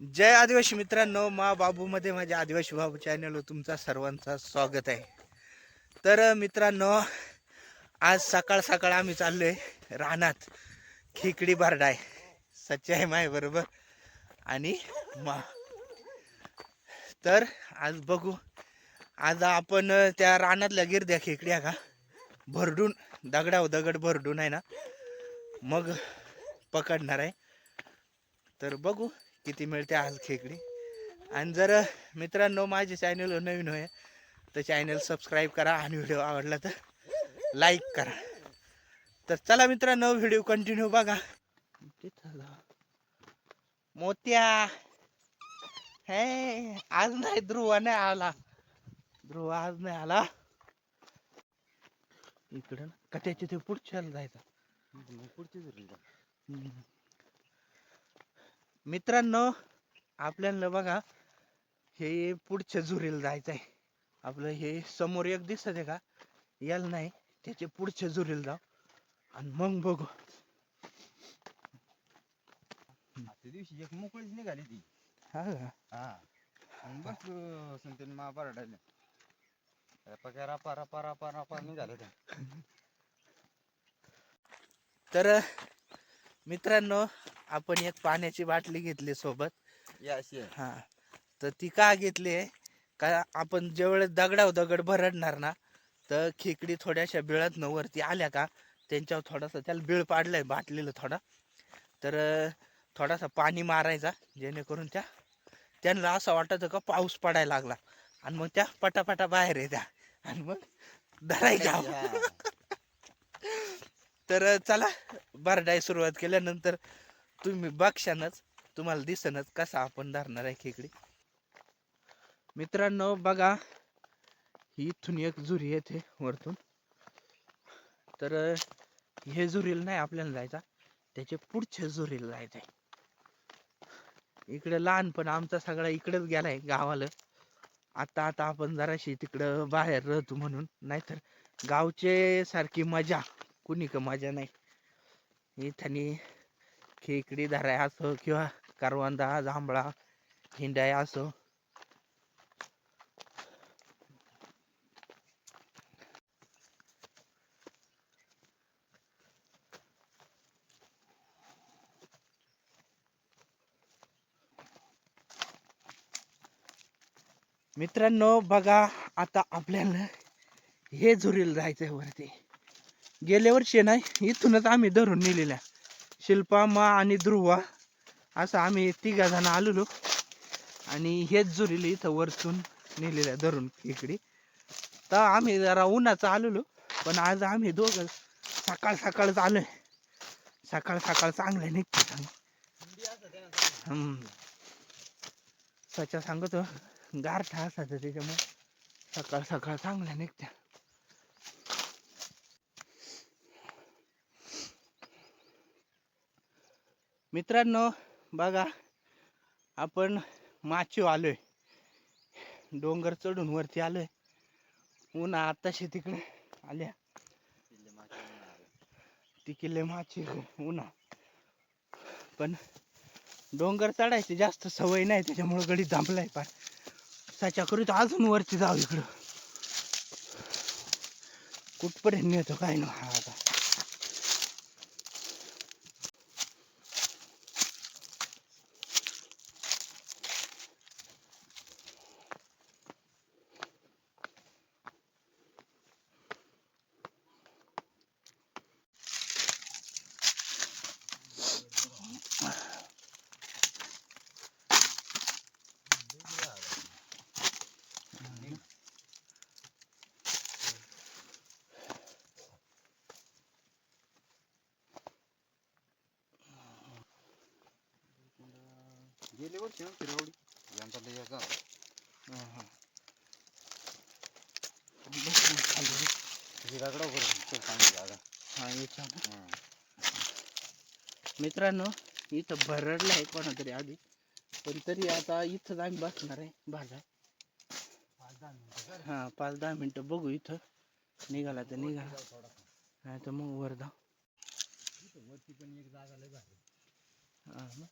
जय आदिवासी मित्रांनो मा बाबूमध्ये माझ्या आदिवासी बाबू चॅनलवर तुमचा सर्वांचा स्वागत आहे. तर मित्रांनो आज सकाळ सकाळ आम्ही चाललोय रानात. खिकडी बारडाय सच्ची आहे माय बरोबर. आणि मा. तर आज बघू. आज आपण त्या रानातल्या गिरद्या खेकड्या का? भरडून दगडाव दगड भरडून आहे ना मग पकडणार आहे. तर बघू. किती मिळते आज खेकडी आणि जर मित्रांनो माझे चॅनल नवीन होय तर चॅनल सबस्क्राईब करा आणि व्हिडिओ आवडला तर लाईक करा. तर चला मित्रांनो व्हिडिओ कंटिन्यू बघा. मोत्या. हे आज नाही ध्रुव नाही आला. ध्रुव आज नाही आला. इकडं ना कट्याच्या ते पुढच्याला जायचा. हम्म. मित्रांनो आपल्याला बघा हे पुढच्या झुरीला जायचं आहे. आपलं हे समोर एक दिसत आहे का? याला नाही त्याच्या पुढच्या झुरीला जाऊ. आणि मग बघू. त्या दिवशी एक मोकळीच निघाली ती. हा का? हा. आणि बस संतन महाभारत पक्या रापा रापा रापा रापा निघाले त्या. तर मित्रांनो आपण एक पाण्याची बाटली घेतली सोबत. हा. तर ती का घेतली आहे? का आपण ज्यावेळेस दगडाव दगड भरडणार ना तर खेकडी थोड्याशा बिळात वरती आल्या का त्यांच्यावर थोडासा त्याला बिळ पाडलाय बाटलीला थोडा. तर थोडासा पाणी मारायचा जेणेकरून त्या त्यांना असं वाटतं का पाऊस पडायला लागला. आणि मग त्या पटापटा बाहेर येत्या. आणि मग धरायच्या. तर चला बारडाय सुरुवात केल्यानंतर तुम्ही बघशानच तुम्हाला दिसनच कसा आपण धरणार आहे खेकडी. मित्रांनो बघा ही इथून एक झुरी येते वरतून. तर हे झुरीला नाही आपल्याला जायचा त्याचे पुढच्या झुरीला जायचंय. इकडे लहानपण आमचा सगळा इकडेच गेलाय गावाला. आता आता आपण जराशी तिकडं बाहेर राहतो म्हणून नाहीतर गावचे सारखी मजा. कुणी का मजा नाही. इथनी खेकडी धराय असो किंवा करवंदा जांभळा हिंडाय असो. मित्रांनो बघा आता आपल्याला हे झुरील जायचंय वरती. गेल्या वर्षी नाही इथूनच आम्ही धरून नेलेल्या. शिल्पा मा आणि ध्रुवा असं आम्ही तिघा जण आलेलो. आणि हेच जुरीले इथं वरतून नेलेल्या धरून इकडे. तर आम्ही जरा उन्हाचं आलेलो पण आज आम्ही दोघं सकाळ सकाळच आलोय. सकाळ सकाळ चांगलं निघते स्वच्छ सांगतो गारठा असायचं त्याच्यामुळे सकाळ सकाळ चांगल्या निघत्या. मित्रांनो बघा आपण माचीव आलोय. डोंगर चढून वरती आलोय. उन्हा आताशी तिकडे आल्या. ती किल्ले माची उन्हा पण डोंगर चढायची जास्त सवय नाही त्याच्यामुळे गडी थांबलाय पार साच्या करीत अजून वरती जाऊ इकडं. कुठपर्यंत नेतो काय ना हा आता. गेले वर्षी ना शिरावडी यांचा लय याचा हा. बसून खाली. दगडा बरं तो चांगली जागा. याच्या ना. मित्रांनो इथं भरडलं आहे कोणातरी आधी. पण तरी आता इथंच आम्ही बसणार आहे बाजार. हा पाच दहा मिनिटं बघू इथं. निघाला तर निघाला नाही तर मग वर जाऊ. वरती पण एक जागा लय भारी हा ना.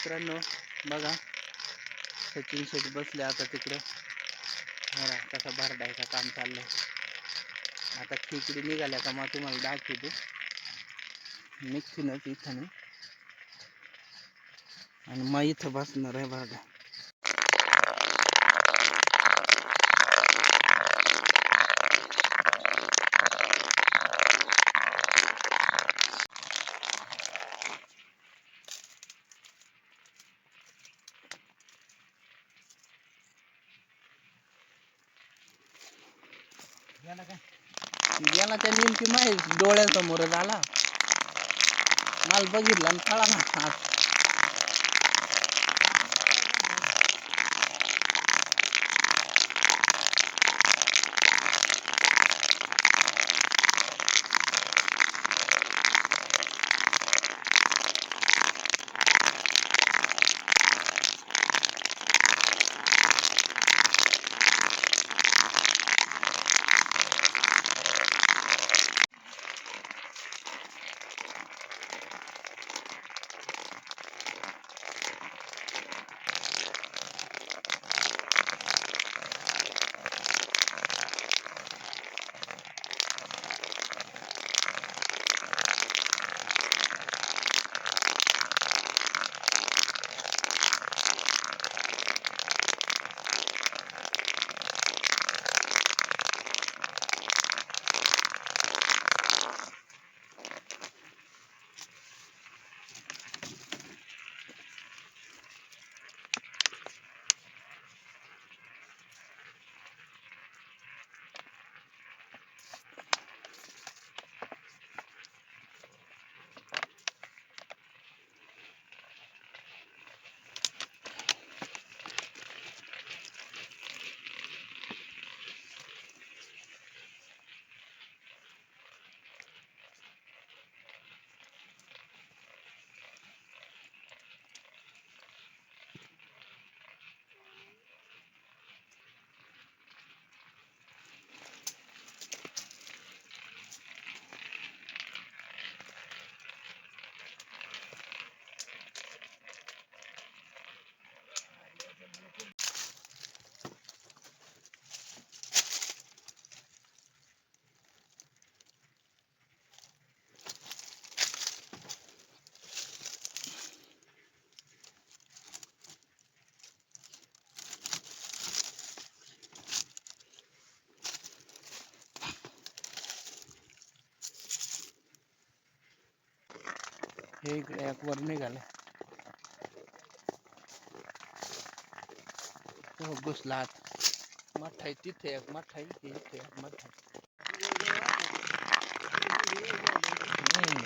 मित्रांनो बघा. सचिन शेठ बसले आता तिकडं. बघा कसा भरडायचं काम चाललंय. आता खिचडी निघाल्या का मग तुम्हाला दाखवतो. निघतीनच इथं आणि मग इथं बसणार आहे बघा. गेला त्या नेमकी माहीत डोळ्यासमोरच आला माल बघितला आणि कळा ना आज हे इकडे एक वर निघालं तो घुसला आत मठ आहे तिथे एक मठ आहे इथे इथे एक मठ आहे हम्म.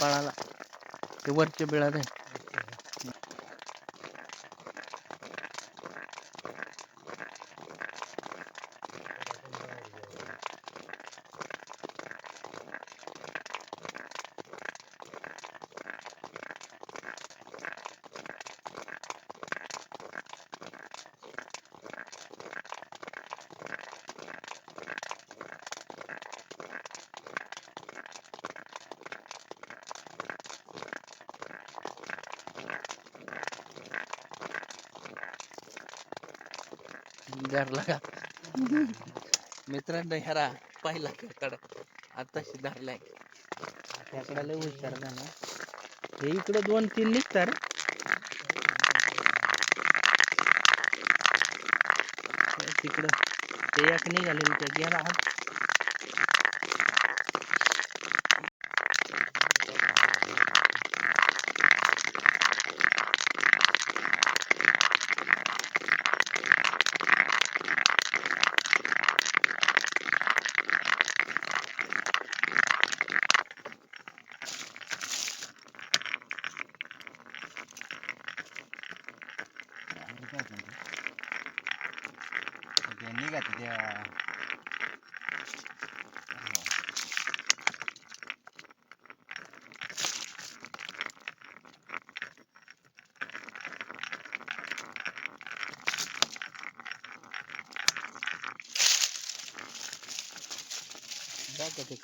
पळाला. ते वरच्या बिळात आहे धरला का? मित्रांनो ह्यारा पाहिला खेकडा आताशी धरलाय. खेकडा लय हुशार झाला. हे इकडं दोन तीन निघतात. तिकडं ते एक निघाले ते गेला que que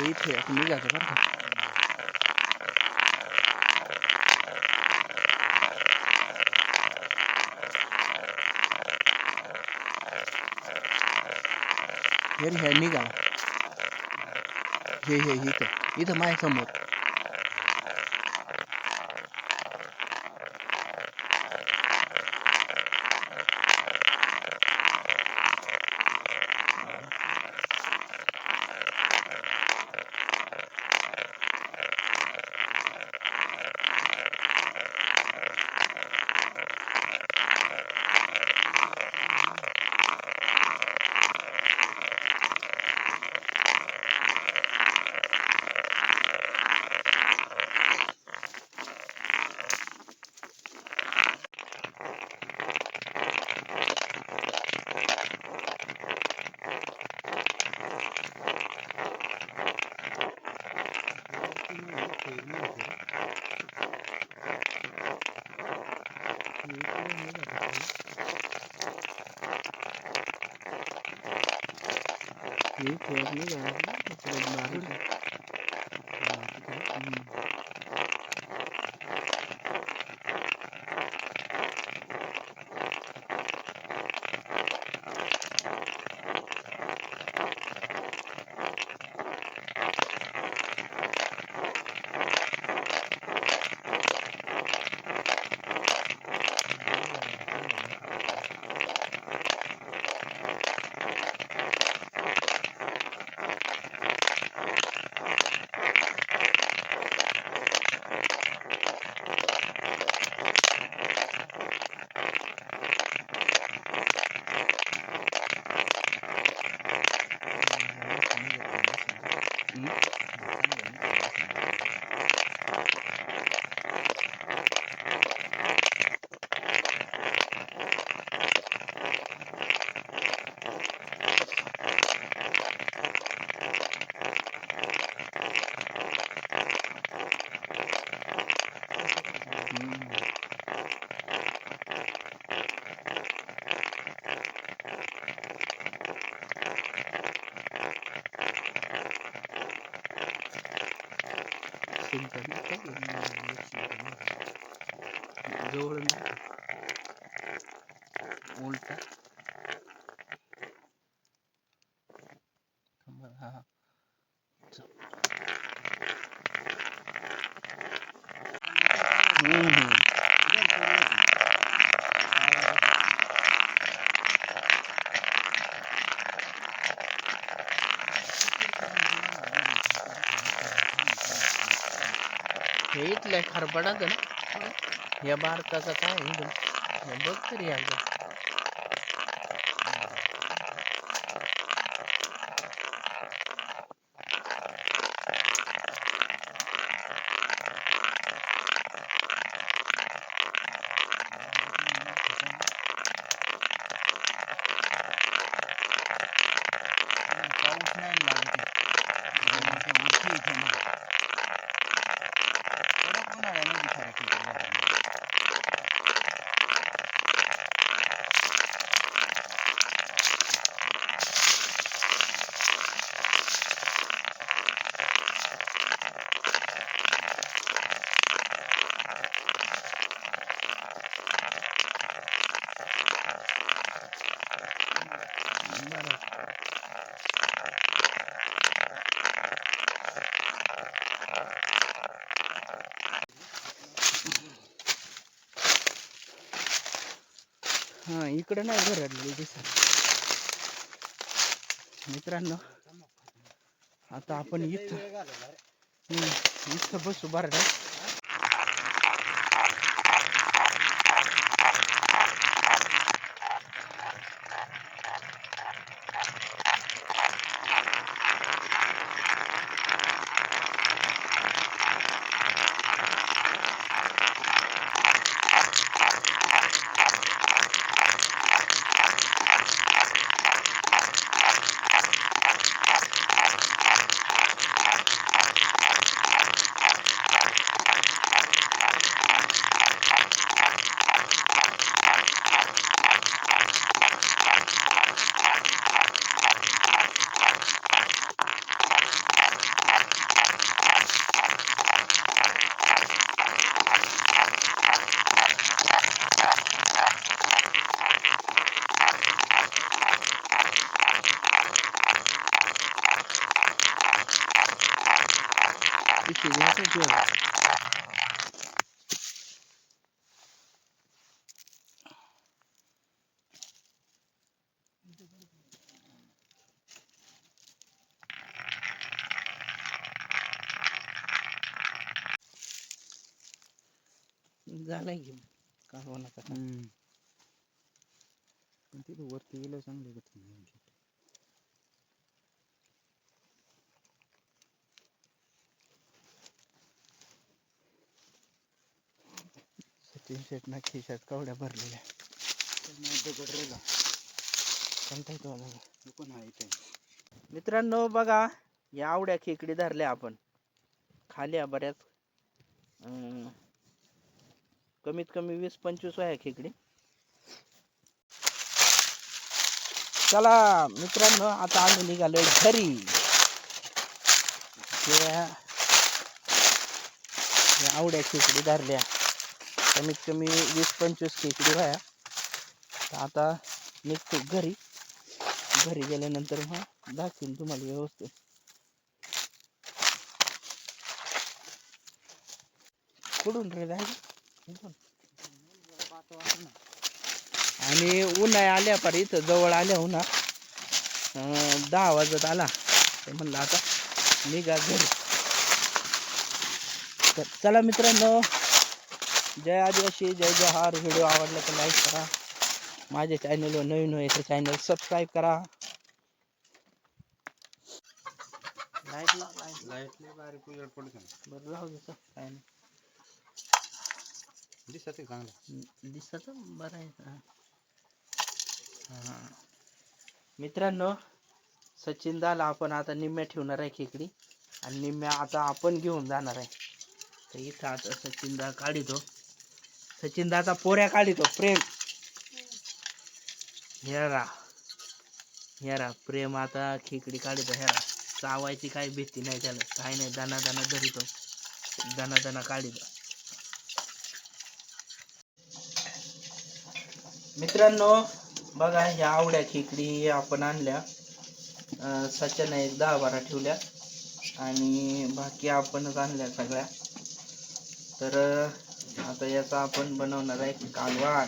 รือเผื่อคุณไม่อยากจะพักผ่อนเห็นเห็นนี่กันเฮ้ยเฮ้ยเฮ้ยเฮ้ยทำไมสมุด हे खेळत निघा परत मारायचं. हम्म. हम्म. tấn tấn tốc là nhiều nhiều chỉ tấn rồi. Lên đó. हे इथल्या खरपडाचं ना. या बारकाचा काय बघ तरी एकदा. Thank you. इकडं नाही भरडलेली दिसत. मित्रांनो आता आपण इथं इथं बसू बरं झालंय घेऊन का पण तिथं वरती गेलं चांगलं होतं सचिन शेटना खिशात कवड्या भरलेल्या. दगड राहिला कोणता तो पण आहे इथे. मित्रांनो बघा या आवड्या खेकडी धरल्या आपण. खाल्या बऱ्याच. कमीत कमी वीस पंचवीस वया खेकडी. चला मित्रांनो आता आम्ही निघालोय घरी. आवड्या खेकडी धरल्या. कमीत कमी वीस पंचवीस खेकडी तर आता निघतो घरी. घरी गेल्यानंतर मग दाखवीन तुम्हाला व्यवस्थित. कुठून रे आणि उन्हाळ्या आल्या पर इथं जवळ आल्या उन्हा दहा वाजत आला. ते म्हणलं आता निघा घरी. तर चला मित्रांनो जय आदिवासी जय जहार व्हिडिओ आवडला तर लाईक करा. माझ्या चॅनलवर नवीन होय तर चॅनल सबस्क्राईब करा. लाइट लाइट लाइट लय बारीक उजेड पडतो बरं राहू दे चल, काय नाही. दिसत आहे चांगलं. दिसत बरं आहे हा. हा. मित्रांनो सचिन दाला आपण आता निम्म्या ठेवणार आहे खेकडी. आणि निम्म्या आता आपण घेऊन जाणार आहे. तर इथं आता सचिन दा काढितो. सचिन दाचा पोऱ्या काढितो प्रेम. हेरा हेरा प्रेम आता खेकडी काढतो हेरा चावायची काही भीती नाही त्याला काही नाही दाना दाना धरितो. दाना दाना काढितो. मित्रांनो बघा ह्या आवड्या खेकडी आपण आणल्या. अं, सच्यानं एक दहा बारा ठेवल्या. आणि बाकी आपणच आणल्या सगळ्या. तर आता याचा आपण बनवणार आहे कालवा.